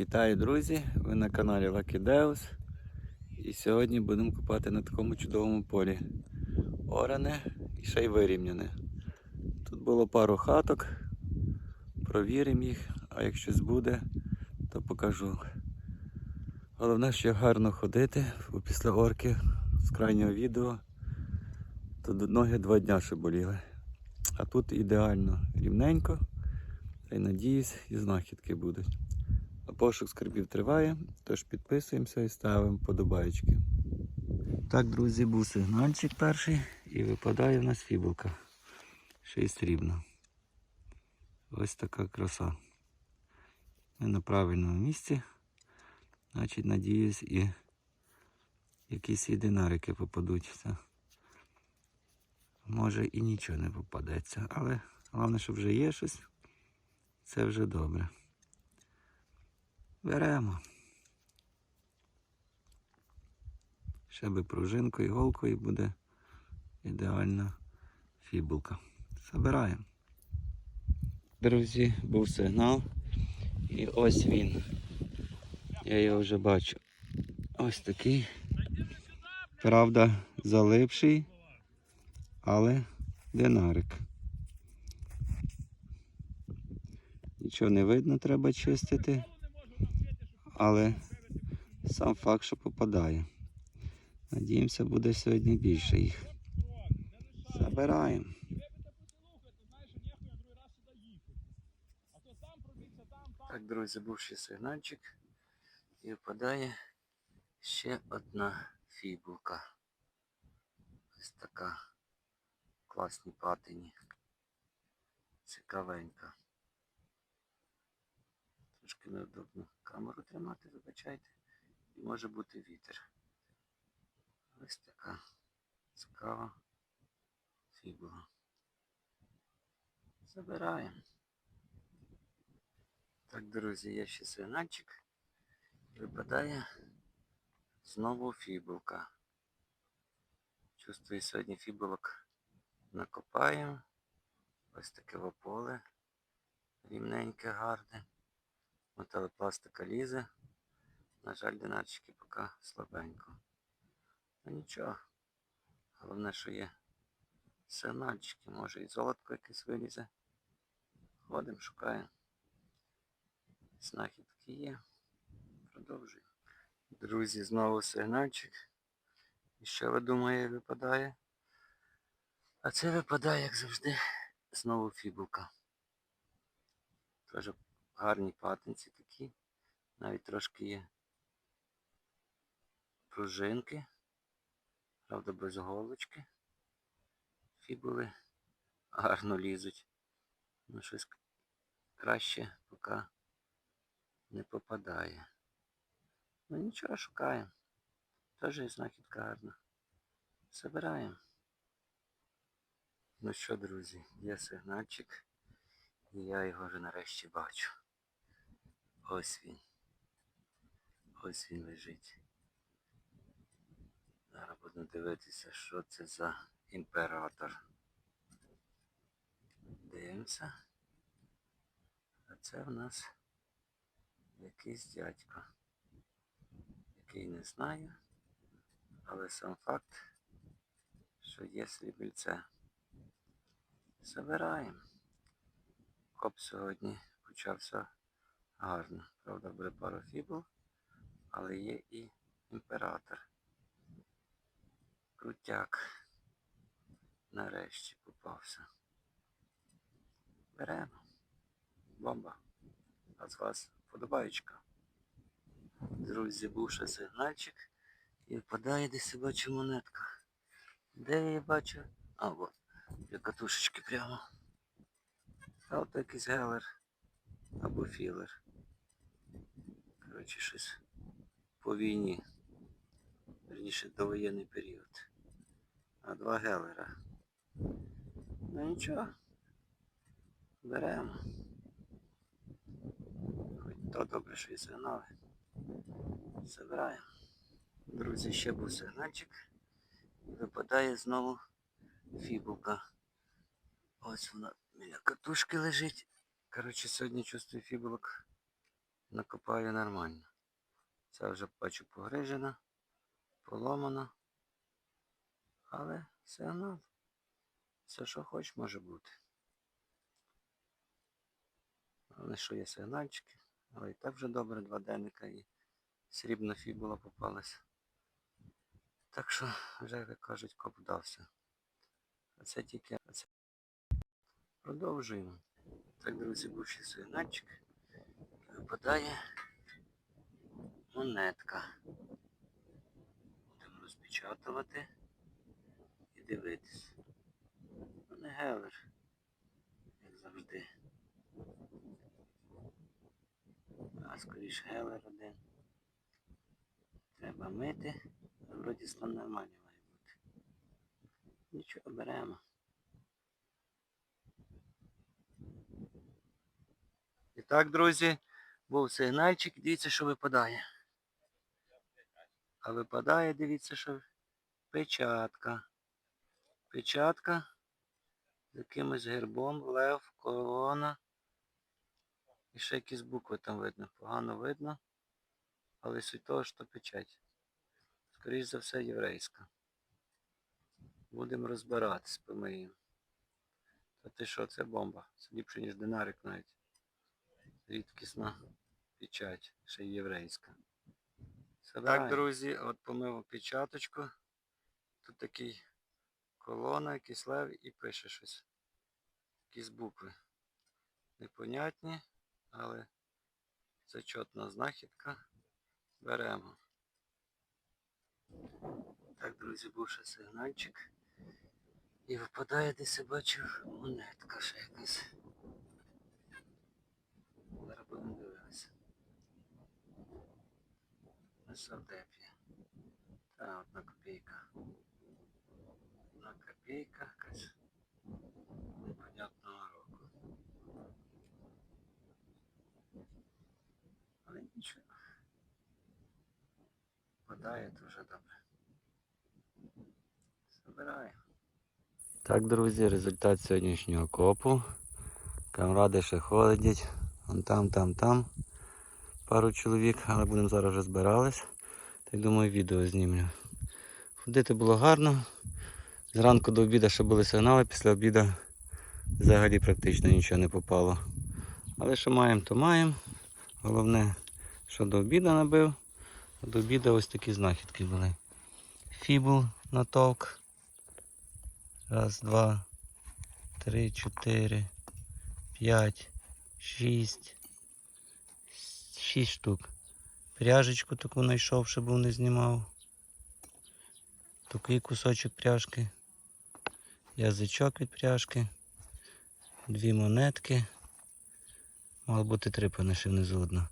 Вітаю, друзі! Ви на каналі Lucky Deus. І сьогодні будемо купати на такому чудовому полі. Оране і ще й вирівняне. Тут було пару хаток. Провіримо їх, а як щось буде, то покажу. Головне, що гарно ходити, бо після орки з крайнього відео то ноги два дня ще боліли. А тут ідеально рівненько. Та й надіюсь, і знахідки будуть. Пошук скарбів триває, тож підписуємося і ставимо подобаєчки. Так, друзі, був сигнальчик перший і випадає в нас фібулка. Ще й срібна. Ось така краса. Ми на правильному місці. Значить, надіюсь, і якісь і динарики попадуться. Може і нічого не попадеться, але головне, щоб вже є щось. Це вже добре. Беремо. Ще би пружинкою, іголкою буде ідеальна фібулка. Забираємо. Друзі, був сигнал. І ось він. Я його вже бачу. Ось такий. Правда, залипший, але динарик. Нічого не видно, треба чистити. Але сам факт, що попадає. Надіємося, буде сьогодні більше їх. Забираємо. Так, друзі, був ще сигнальчик. І впадає ще одна фібулка. Ось така класні патині. Цікавенька. Трошки неудобно камеру тримати, вибачайте. І може бути вітер. Ось така цікава фібула. Забираємо. Так, друзі, є ще сигнальчик. Випадає знову фібулка. Чувствую, сьогодні фібулок накопаємо. Ось таке поле. Рівненьке, гарне. Металопластика лізе. На жаль, динарчики поки слабенько. Ну нічого. Головне, що є сигнальчики, може і золотко якесь вилізе. Ходимо, шукаємо. Знахідки є. Продовжуємо. Друзі, знову сигнальчик. І що ви думаєте, випадає? А це випадає, як завжди, знову фібулка. Теж гарні патинці такі. Навіть трошки є пружинки. Правда, без голочки. Фібули гарно лізуть. Ну щось краще поки не попадає. Ну нічого, шукаємо. Теж є знахідка гарна. Забираємо. Ну що, друзі, є сигнальчик. І я його вже нарешті бачу. Ось він. Ось він лежить. Зараз будемо дивитися, що це за імператор. Дивимося. А це в нас якийсь дядько, який не знаю, але сам факт, що є слібільце. Забираємо. Коп сьогодні почався гарно. Правда, буде пару фібул, але є і імператор. Крутяк. Нарешті попався. Беремо. Бомба. А з вас подобаєчка. Друзі, був ще сигнальчик і впадає десь бачу монетка. Де я її бачу? А, от. Для катушечки прямо. А от якийсь гелер або філер. Коротше, щось по війні. Верніше довоєнний період. А два гелера. Ну нічого. Беремо. Хоч то добре, що і сигнали. Забираємо. Друзі, ще був сигнальчик. Випадає знову фібулка. Ось вона біля катушки лежить. Коротше, сьогодні чувствую фібулок накопаю нормально. Це вже бачу погрижена, поломана. Але сигнал. Все, що хоч, може бути. Головне, що є сигнальчики, але і так вже добре, два денника і срібна фібула попалася. Так що, вже, як кажуть, коп вдався. А це тільки. Продовжуємо. Так, друзі, був ще сигнальчик. Випадає монетка. Будемо розпечатувати і дивитись. Ну, не гелер, як завжди. А скоріше гелер один. Треба мити. Вроді стан нормальний має бути. Нічого беремо. І так, друзі, був сигнальчик, дивіться, що випадає. А випадає, дивіться, що печатка. Печатка з якимось гербом, лев, корона. І ще якісь букви там видно. Погано видно. Але суть того, що печать. Скоріше за все, єврейська. Будемо розбиратись, помиємо. Та ти що, це бомба. Це ліпше, ніж динарик навіть. Рідкісна печать, ще єврейська. Так, друзі, от помив печаточку. Тут такий колона, якийсь лев і пише щось. Якісь букви. Непонятні, але зачетна знахідка. Беремо. Так, друзі, був ще сигнальчик. І випадає десь я бачу монетка ще якась. Зараз будемо дивитися. На. Та одна копійка. Одна копійка якась непонятного року. Але нічого. Впадає дуже добре. Забираю. Так, друзі, результат сьогоднішнього копу. Камради ще ходять. Вон там, там, там. Пару чоловік, але будемо зараз вже збирались. Так думаю, відео знімлю. Ходити було гарно. Зранку до обіду ще були сигнали, після обіду взагалі практично нічого не попало. Але що маємо, то маємо. Головне, що до обіду набив. До обіду ось такі знахідки були. Фібул натовк. Раз, два, три, чотири, п'ять, шість. Шість штук. Пряжечку таку знайшов, щоб був не знімав. Такий кусочок пряжки. Язичок від пряжки. Дві монетки. Мало бути три пониши внизу одна.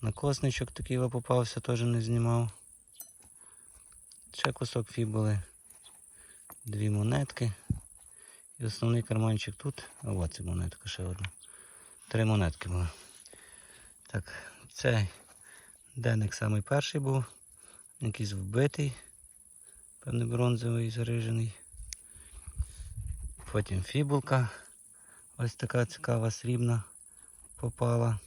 Накосничок такий попався, теж не знімав. Ще кусок фібули. Дві монетки. І основний карманчик тут. А от це монетка ще одна. Три монетки було. Так, цей денник самий перший був. Якийсь вбитий. Певний бронзовий зарижений. Потім фібулка. Ось така цікава срібна попала.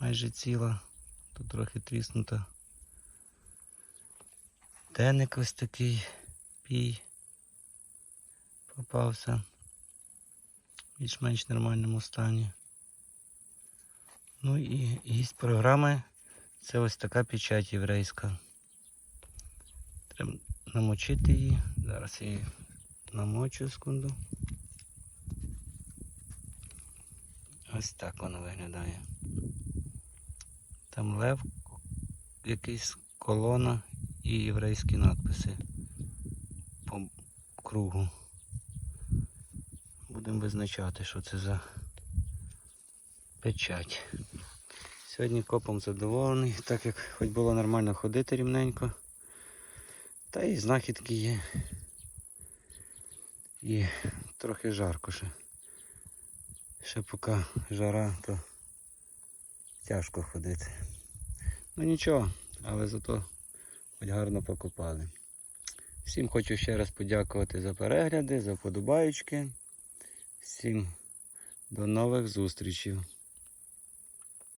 Майже ціла. Тут трохи тріснута. Денник ось такий пій попався. В більш-менш нормальному стані. Ну і гість програми це ось така печать єврейська. Треба намочити її. Зараз її намочу секунду. Ось так воно виглядає. Там лев, якийсь колона і єврейські надписи по кругу. Будемо визначати, що це за печать. Сьогодні копом задоволений, так як хоч було нормально ходити рівненько. Та і знахідки є. І трохи жарко ще. Ще поки жара, то тяжко ходити. Ну нічого, але зато хоч гарно покопали. Всім хочу ще раз подякувати за перегляди, за подобаючки. Всім до нових зустрічей.